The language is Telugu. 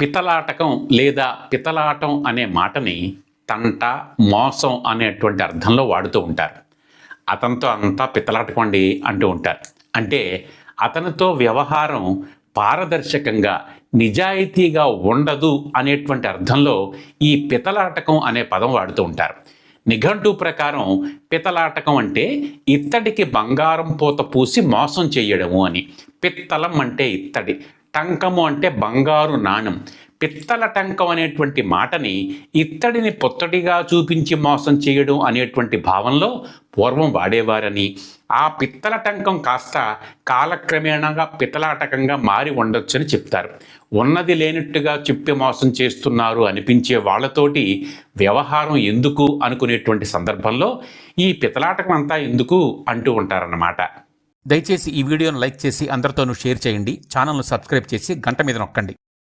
పితలాటకం లేదా పితలాటం అనే మాటని తంట మోసం అనేటువంటి అర్థంలో వాడుతూ ఉంటారు. అతనితో అంతా పితలాటకండి అంటూ ఉంటారు. అంటే అతనితో వ్యవహారం పారదర్శకంగా నిజాయితీగా ఉండదు అనేటువంటి అర్థంలో ఈ పితలాటకం అనే పదం వాడుతూ ఉంటారు. నిఘంటు ప్రకారం పితలాటకం అంటే ఇత్తడికి బంగారం పూత పూసి మోసం చేయడము అని. పిత్తలం అంటే ఇత్తడి. టంకము అంటే బంగారు నాణం. పిత్తల టంకం అనేటువంటి మాటని ఇత్తడిని పొత్తడిగా చూపించి మోసం చేయడం అనేటువంటి భావంలో పూర్వం వాడేవారని. ఆ పిత్తల టంకం కాస్త కాలక్రమేణగా పిత్తలాటకంగా మారి ఉండొచ్చని చెప్తారు. ఉన్నది లేనట్టుగా చెప్పి మోసం చేస్తున్నారు అనిపించే వాళ్ళతోటి వ్యవహారం ఎందుకు అనుకునేటువంటి సందర్భంలో ఈ పితలాటకం అంతా ఎందుకు అంటూ ఉంటారన్నమాట. దయచేసి ఈ వీడియోను లైక్ చేసి అందరితోనూ షేర్ చేయండి. ఛానల్ను సబ్స్క్రైబ్ చేసి గంట మీద నొక్కండి.